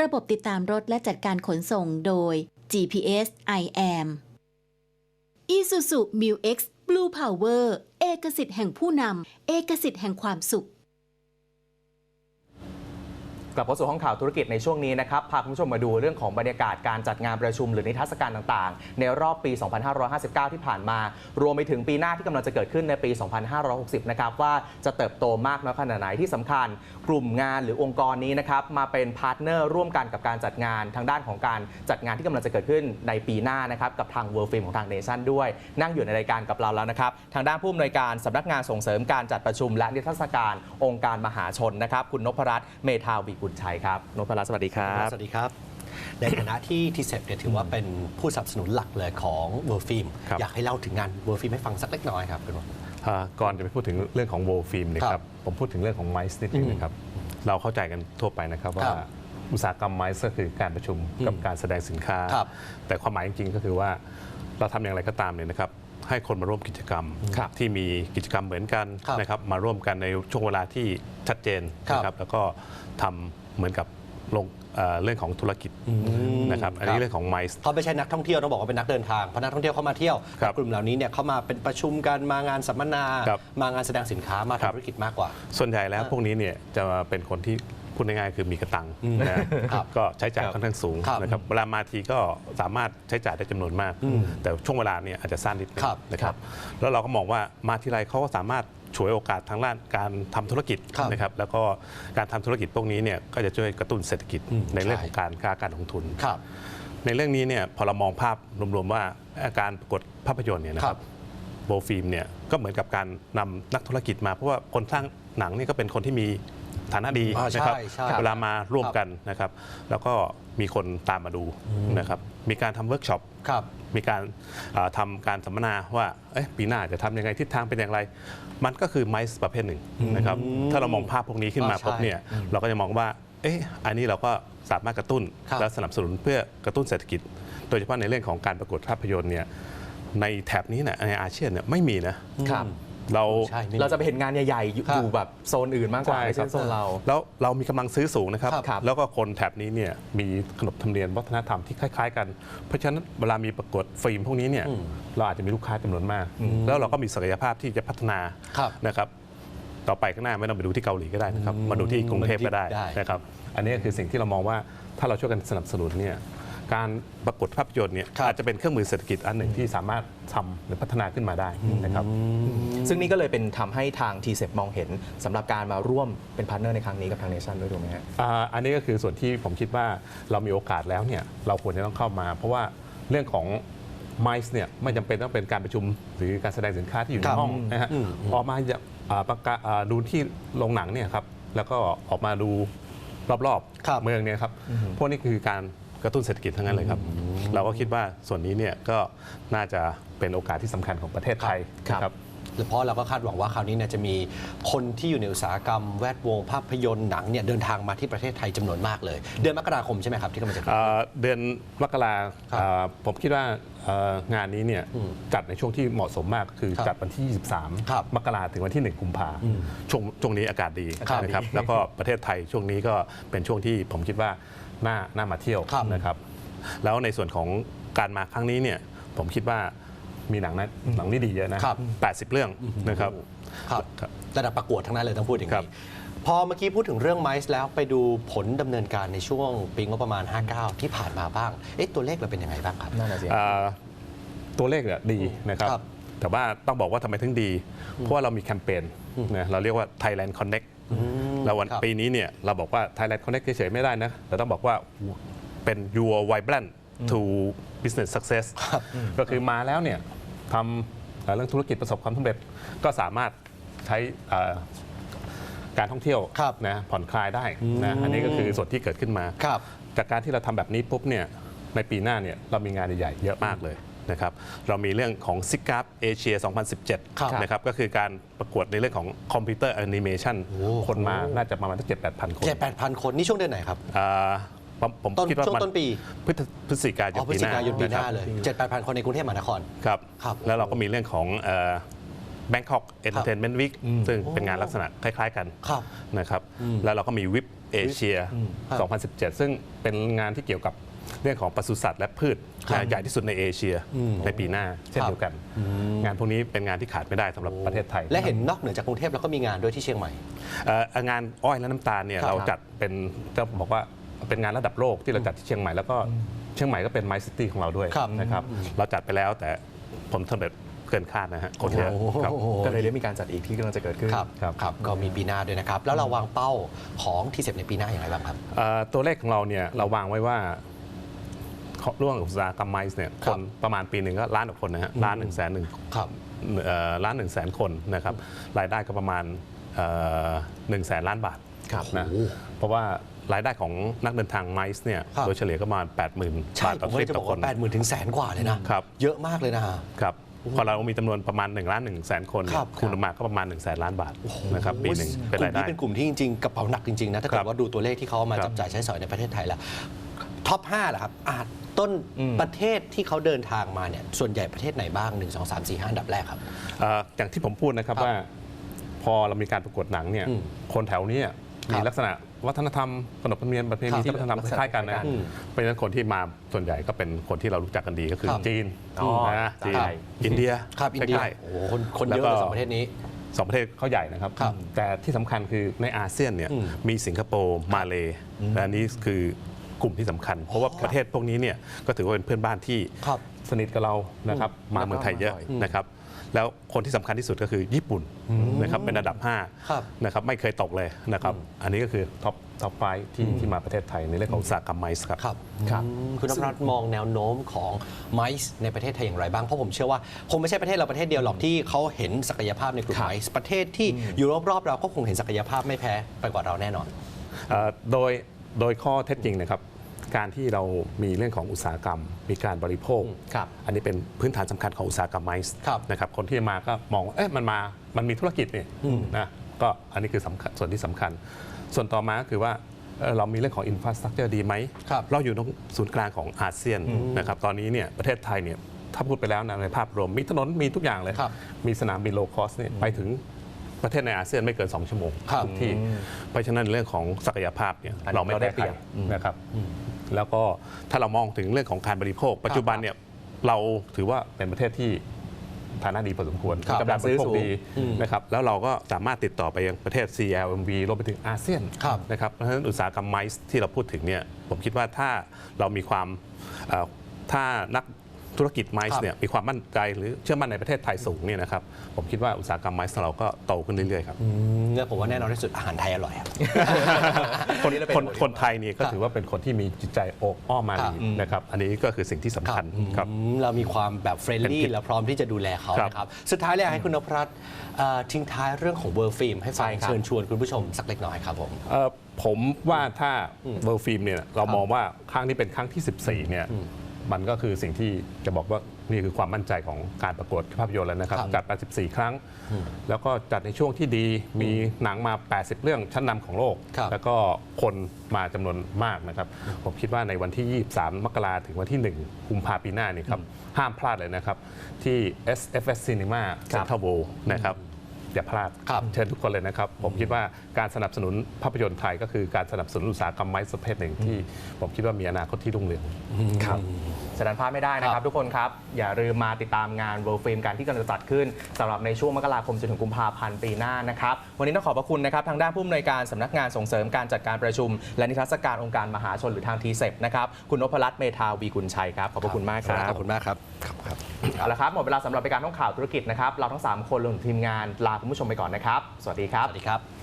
ระบบติดตามรถและจัดการขนส่งโดย GPS I am Isuzu Mu X Blue Power เอกสิทธิ์แห่งผู้นำ เอกสิทธิ์แห่งความสุข กลับเข้าสู่ห้องข่าวธุรกิจในช่วงนี้นะครับ พาคุณผู้ชมมาดูเรื่องของบรรยากาศการจัดงานประชุมหรือนิทรรศการต่างๆ ในรอบปี 2559 ที่ผ่านมา รวมไปถึงปีหน้าที่กำลังจะเกิดขึ้นในปี 2560 นะครับ ว่าจะเติบโตมากน้อยขนาดไหนที่สำคัญ กลุ่มงานหรือองค์กรนี้นะครับ มาเป็นพาร์ทเนอร์ร่วมกันกับการจัดงานทางด้านของการจัดงานที่กำลังจะเกิดขึ้นในปีหน้านะครับกับทาง World Film ของทางเนชั่นด้วย นั่งอยู่ในรายการกับเราแล้วนะครับทางด้านผู้อำนวยการสำนักงานส่งเสริมการจัดประชุม และนิทรรศการองค์การมหาชนนะครับคุณนพรัตน์เมธาวีกุลชัยครับนพรัตน์สวัสดีครับ สวัสดีครับ ในฐานะที่ทีเซปเนี่ยถือว่าเป็นผู้สนับสนุนหลักเลยของ World Film ครับ อยากให้เล่าถึงงาน World Film ให้ฟังสักเล็กน้อยครับคุณวงอ่าก่อนจะไปพูดถึงเรื่องของโวฟิล์มนะคครัรับบผมพูดถึงเรื่องของไมซ์นิดนึงนะครับเราเข้าใจกันทั่วไปนะครับว่าครับอุตสาหกรรมไมซ์ก็คือการประชุมกับการแสดงสินค้า ครับแต่ความหมายจริงๆก็คือว่า เราทำอย่างไรก็ตามเนี่ยนะครับให้คนมาร่วมกิจกรรมครับที่มีกิจกรรมเหมือนกันครับนะครับมาร่วมกันในช่วงเวลาที่ชัดเจนครับนะครับแล้วก็ทำเหมือนกับลงเอ่อเรื่องของธุรกิจนะครับอันครันี้บเรื่องของไมซ์เขาไม่ใช่นักท่องเที่ยวต้องบอกว่าเป็นนักเดินทางเพราะนักท่องเที่ยวเข้ามาเที่ยวครับกลุ่มเหล่านี้เนี่ยเข้ามาเป็นประชุมกันมางานสัมมนาครับมางานแสดงสินค้ามาครับทำธุรกิจมากกว่า ส่วนใหญ่แล้วอ่าพวกนี้เนี่ยจะเป็นคนที่ พูดง่ายๆคือมีกระตังนะครับก็ใช้จ่ายครับค่อนข้างสูงครับนะครับเวลามาทีก็สามารถใช้จ่ายได้จำนวนมาก แต่ช่วงเวลาเนี่ยอาจจะสั้นนิดนึงครับนะครับแล้วเราก็มองว่ามาทีไรเขาก็สามารถฉวยโอกาสทางด้านการทำธุรกิจครับนะครับแล้วก็การทำธุรกิจพวกนี้เนี่ยก็จะช่วยกระตุ้นเศรษฐกิจอืมในเรื่องใช่ของการค้าการลงทุนครับในเรื่องนี้เนี่ยพอเรามองภาพรวมๆว่าการประกวดภาพยนตร์เนี่ยนะคครัรับบโบฟิล์มเนี่ยก็เหมือนกับการนำนักธุรกิจมาเพราะว่าคนสร้างหนังเนี่ยก็เป็นคนที่มี ฐานะดีอ่าใช่นะครับ ใช่ เวลามาร่วมกันนะครับ แล้วก็มีคนตามมาดูนะครับ มีการทำเวิร์กช็อป ครับ มีการเอ่อทำการสัมมนาว่าเอ๊ะปีหน้าจะทำยังไงทิศทางเป็นอย่างไร มันก็คือไมซ์ประเภทหนึ่งนะครับถ้าเรามองภาพพวกนี้ขึ้นมาอ่าใช่ปุ๊บเนี่ยเราก็จะมองว่าเอ๊ะอันนี้เราก็สามารถกระตุ้นครับ และสนับสนุนเพื่อกระตุ้นเศรษฐกิจ โดยเฉพาะในเรื่องของการประกวดภาพยนตร์เนี่ยในแถบนี้เนี่ยในอาเซียนเนี่ยไม่มีนะครับ เราใช่ไม่เราจะไปเห็นงานใหญ่ๆอยู่ครับอยู่แบบโซนอื่นมากกว่าใช่ไม่ครัใช่บ โซนเรา แล้วเรามีกำลังซื้อสูงนะครับ ครับ แล้วก็คนแถบนี้เนี่ยมีขนบธรรมเนียมวัฒนธรรมที่คล้าย ๆ กัน เพราะฉะนั้นเวลามีประกวดฟิล์มพวกนี้เนี่ยอืมเราอาจจะมีลูกค้าจำนวนมาก แล้วเราก็มีศักยภาพที่จะพัฒนาครับนะครับต่อไปข้างหน้าไม่ต้องไปดูที่เกาหลีก็ได้นะครับมาดูที่กรุงเทพก็ได้ได้ นะครับ อันนี้คือสิ่งที่เรามองว่าถ้าเราช่วยกันสนับสนุนเนี่ย การประกวดภาพยนตร์เนี่ยครับอาจจะเป็นเครื่องมือเศรษฐกิจอันหนึ่งที่สามารถทำหรือพัฒนาขึ้นมาได้นะครับซึ่งนี่ก็เลยเป็นทำให้ทาง t ีเมองเห็นสำหรับการมาร่วมเป็นพาร์ทเนอร์ในครั้งนี้กับทางเนชั่นด้วยถูกไหมฮะอ่าอันนี้ก็คือส่วนที่ผมคิดว่าเรามีโอกาสแล้วเนี่ยเราควรจะต้องเข้ามา เพราะว่าเรื่องของไมซ์เนี่ยไม่จำเป็นต้องเป็นการประชุมหรือการแสดงสินค้าที่อยู่คในรับห้องนะฮะอืมออกมาจะอ่าประกาศอ่าดูที่โรงหนังเนี่ยครับแล้วก็ออกมาดูรอบครับๆเมืองเนี่ยครับพวกนี้คือการ กระตุ้นเศรษฐกิจทั้งนั้นเลยครับ เราก็คิดว่าส่วนนี้เนี่ยก็น่าจะเป็นโอกาสที่สำคัญของประเทศไทยครับนะครับ เพราะเราก็คาดหวังว่าคราวนี้เนี่ยจะมีคนที่อยู่ในอุตสาหกรรมแวดวงภาพยนตร์หนังเนี่ยเดินทางมาที่ประเทศไทยจำนวนมากเลย เดือนมกราคมใช่ไหมครับที่กำลังจะเกิดเอ่อเดือนมกราครับเอ่อผมคิดว่าเอ่องานนี้เนี่ยจัดในช่วงที่เหมาะสมมากคือครับจัดวันที่ ครับ23 มกราถึงวันที่ 1 กุมภาช่วงช่วงนี้อากาศดีครับนะครับแล้วก็ประเทศไทยช่วงนี้ก็เป็นช่วงที่ผมคิดว่า น่าน่ามาเที่ยวครับนะครับแล้วในส่วนของการมาครั้งนี้เนี่ยผมคิดว่ามีหนังนะหนังนี่ดีเยอะนะครับ80เรื่องนะครับครับครับระดับประกวดทั้งนั้นเลยต้องพูดอย่างครันี้บพอเมื่อกี้พูดถึงเรื่องไมซ์แล้วไปดูผลดำเนินการในช่วงปีงบประมาณ 59 ที่ผ่านมาบ้างเอ๊ะตัวเลขเราเป็นยังไงบ้างครับนั่นแหละสิเอ่อตัวเลขเนี่ยดีนะครับครับ แต่ว่าต้องบอกว่าทำไมถึงดี เพราะว่าเรามีแคมเปญนะเราเรียกว่า Thailand Connect แล้ววันครับปีนี้เนี่ยเราบอกว่า Thailand Connect เฉยๆไม่ได้นะแต่ต้องบอกว่าเป็น your vibrant to business success ก็คือมาแล้วเนี่ยทำเอ่อเรื่องธุรกิจประสบความสำเร็จก็สามารถใช้เอ่อการท่องเที่ยวครับนะผ่อนคลายได้นะอันนี้ก็คือส่วนที่เกิดขึ้นมาครับจากการที่เราทำแบบนี้ปุ๊บเนี่ยในปีหน้าเนี่ยเรามีงานใหญ่ๆเยอะมากเลย นะครับเรามีเรื่องของซิก a ฟเอเชียครับ2017 นะครับก็คือการประกวดในเรื่องของคอมพิวเตอร์แอนิเมชันโอ้คนมาน่าจะประมาณสักเจ็ดแปดพันคนเจ็ดแปดพันคนนี่ช่วงเดือนไหนครับอ่าผมผมต้นคิดว่าช่วงมันต้นปีพฤศพฤศจิกายอ๋อนพฤศปีจิหน้ากายนปีหน้าะครับเลยเจ็ดแปดพันคนในกรุงเทพมหานครครับครับแล้วเราก็มีเรื่องของแบงคอกเอนเตอร์เทนเมนต์วิกซึ่งเป็นงานลักษณะคล้าย ๆกันครับนะครับแล้วเราก็มีวิปเอเชียครับ2017 ซึ่งเป็นงานที่เกี่ยวกับ เรื่องของปศุสัตว์และพืชครับใหญ่ที่สุดในเอเชียอืมในปีหน้าเช่นครับเดียวกัน งานพวกนี้เป็นงานที่ขาดไม่ได้สำหรับประเทศไทย และเห็นนอกเหนือจากกรุงเทพแล้วก็มีงานด้วยที่เชียงใหม่เอ่องานอ้อยและน้ำตาลเนี่ยครับเราจัดเป็นจะบอกว่าเป็นงานระดับโลกที่เราจัดที่เชียงใหม่แล้วก็เชียงใหม่ก็เป็นไมซิตี้ของเราด้วยครับนะครับเราจัดไปแล้วแต่ผลสำเร็จเกินคาดนะฮะคนเยอะโอ้โหครับก็เลยได้มีการจัดอีกที่กำลังจะเกิดขึ้นครับครับครับก็มีปีหน้าด้วยนะครับ แล้วเราวางเป้าของทีเซในปีหน้าอย่างไรบ้างครับเอ่อตัวเลขของเราเนี่ยเราวางไว้ว่า ร่วมกับอุตสาหกรรมไมซ์เนี่ยคครับนประมาณปีหนึ่งก็ล้านกว่าคนนะฮะล้านหนึ่งแสนหนึ่งครับ เอ่อล้านหนึ่งแสนคนนะครับรายได้ก็ประมาณหนึ่งแสนล้านบาทครับนะโอ้โหเพราะว่ารายได้ของนักเดินทางไมซ์เนี่ยครับ โดยเฉลี่ยก็ประมาณ 8 0,000ื่นใช่บาทผต่อมทก็ริเลปยจะต่บออกคว่าน8 0 0 0 0ถึงแสนกว่าเลยนะครับ เยอะมากเลยนะฮะ ครับพอเรามีจำนวนประมาณ1ล้าน1แสนคนเนี่ครัยบคูณออกมาก็ประมาณ1นึ่งแสนล้านบาทนะครับปีหนึ่งเป็นรายกลุ่มได้ นี้เป็นกลุ่มที่จริงๆกระเป๋าหนักจริงๆนะถ้าเกิครัดบว่าดูตัวเลขที่เขาเอามาครับ จับจ่ายใช้สอยในประเทศไทยแล้วท็อป5แหละครับอาจ ต้นอืมประเทศที่เขาเดินทางมาเนี่ยส่วนใหญ่ประเทศไหนบ้าง 1 2 3 4 5อันดับแรกครับเอ่ออย่างที่ผมพูดนะครับครับว่า พอเรามีการประกวดหนังเนี่ยอืมคนแถวเนี้ยคมีรับลักษณะวัฒนธรรมขนบธรรมเนียมประเพครัณีบที่วัฒนธรรมคล้ายๆกันนะอืมเพราะฉะนั้นคนที่มาส่วนใหญ่ก็เป็นคนที่เรารู้จักกันดีก็คือครับจีนอ๋อนะจีนใช่อินเดียครับอินเดียใกล้โอ้โหคนคนแล้วเยอะก็เลยสองประเทศนี้ๆสองประเทศเขาใหญ่นะครับครับแต่ที่สำคัญคือในอาเซียนเนี่ยอืมมีสิงคโปร์มาเลและอันนี้คือ กลุ่มที่สำคัญ เพราะว่าประเทศพวกนี้เนี่ยก็ถือว่าเป็นเพื่อนบ้านที่ครับสนิทกับเรานะครับมาเมืองไทยเยอะแล้วก็มาบ่อยนะครับแล้วคนที่สำคัญที่สุดก็คือญี่ปุ่นนะครับเป็นอันดับครับ5นะครับไม่เคยตกเลยนะครับอันนี้ก็คือท็อปท็อปไฟที่ที่มาประเทศไทยในเรื่องของอุตสาหกรรมไมซ์ครับครับครับอืมคุณนพรัตน์มองแนวโน้มของไมซ์ในประเทศไทยอย่างไรบ้าง เพราะผมเชื่อว่าคงไม่ใช่ประเทศเราประเทศเดียวหรอกที่เขาเห็นศักยภาพในกลุ่มครับไมซ์ประเทศที่อยู่รอบๆเราก็คงเห็นศักยภาพไม่แพ้ไปกว่าเราแน่นอนเอ่อโดย โดยข้อเท็จจริงนะครับ การที่เรามีเรื่องของอุตสาหกรรม มีการบริโภค ครับอันนี้เป็นพื้นฐานสำคัญของอุตสาหกรรมไมซ์ครับนะครับคนที่มาก็มองว่าเอ๊ะมันมามันมีธุรกิจนี่นะก็อันนี้คือสำคัญส่วนที่สำคัญ ส่วนต่อมาก็คือว่าเอ่อเรามีเรื่องของอินฟราสตรักเจอร์ดีไหม ครับ เราอยู่ตรงศูนย์กลางของอาเซียนนะครับตอนนี้เนี่ยประเทศไทยเนี่ยถ้าพูดไปแล้วนะในภาพรวม มีถนนมีทุกอย่างเลย ครับมีสนามบินโลคอสเนี่ยไปถึง ประเทศในอาเซียนไม่เกิน 2 ชั่วโมงครับทุกที่ เพราะฉะนั้นเรื่องของศักยภาพเนี่ยอันนี้เราไม่เราได้ได้เปรีเปรียยบบนะครับ แล้วก็ถ้าเรามองถึงเรื่องของการบริโภค ปัจจุบันเนี่ยเราถือว่าเป็นประเทศที่ฐานะดีพอสมควรครับกำลังบริโภคดีอืมนะครับแล้วเราก็สามารถติดต่อไปยังประเทศ CLMV รวมไปถึงอาเซียนครับนะครับเพราะฉะนั้นอุตสาหกรรมไมซ์ที่เราพูดถึงเนี่ยผมคิดว่าถ้าเรามีความเอ่อถ้านัก ธุรกิจไมครัซ์บเนี่ยมีความมั่นใจหรือเชื่อมั่นในประเทศไทยสูงเนี่ยนะครับผมคิดว่าอุตสาหกรรมไมซ์ของเราก็โตขึ้นเรื่อยๆครับอืมเนี่ยผมว่าแน่นอนที่สุดอาหารไทยอร่อยครับคนนี่เราเป็นคนคนคนไทยนี่ก็ครับถือว่าเป็นคนที่มีจิตใจโอบอ้อมมาครัลีบนะครับอันนี้ก็คือสิ่งที่สำคัญครับอืมเรามีความแบบเฟรนเป็นลี่กิจและพร้อมที่จะดูแลเขาครับนะครับสุดท้ายเลยอยากให้คุณนพรัตน์เอ่อทิ้งท้ายเรื่องของเวอร์ฟิล์มให้ฟังใช่ครับเชิญชวนคุณผู้ชมสักเล็กน้อยครับผมเอ่อผมว่าถ้าเวิร์ฟิล์มเนี่ยเรามองว่าครั้งนี้เป็นครั้งที่ 14เนี่ย มันก็คือสิ่งที่จะบอกว่านี่คือความมั่นใจของการประกวดภาพยนตร์แล้วนะครับครับจัดมา14ครั้ง แล้วก็จัดในช่วงที่ดีมีหนังมา 80 เรื่องชั้นนำของโลกครับแล้วก็คนมาจำนวนมากนะครับ ผมคิดว่าในวันที่ 23 มกราถึงวันที่ 1 กุมภาปีหน้านี่ครับ ห้ามพลาดเลยนะครับ ที่ SFS Cinema Central World นะครับอย่าพลาดครับเชิญทุกคนเลยนะครับ ผมคิดว่าการสนับสนุนภาพยนตร์ไทยก็คือการสนับสนุนอุตสาหกรรมไม้ประเภทหนึ่งที่ ผมคิดว่ามีอนาคตที่รุ่งเรืองครับ ฉะนั้นพลาดไม่ได้นะคครัรับบทุกคนครับ อย่าลืมมาติดตามงาน World Film การที่กำลังจะจัดขึ้นสำหรับในช่วงมกราคมจนถึงกุมภาพันธ์ปีหน้านะครับ วันนี้ต้องขอบพระคุณนะครับ ทางด้านผู้อำนวยการสำนักงานส่งเสริมการจัดการประชุม และนิทรรศการองค์การมหาชนหรือทางทีเซนะครับคุณนพรัตน์เมธาวีกุลชัยครับขอบพระคุณมากครับขอบคุณมากครับครับเอาละครับหมดเวลาสำหรับรายการท่องข่าวธุรกิจนะครับเราทั้ง 3 คนรวมถึงทีมงานลาคุณผู้ชมไปก่อนนะครับสวัสดีครัสบวัสดีครับ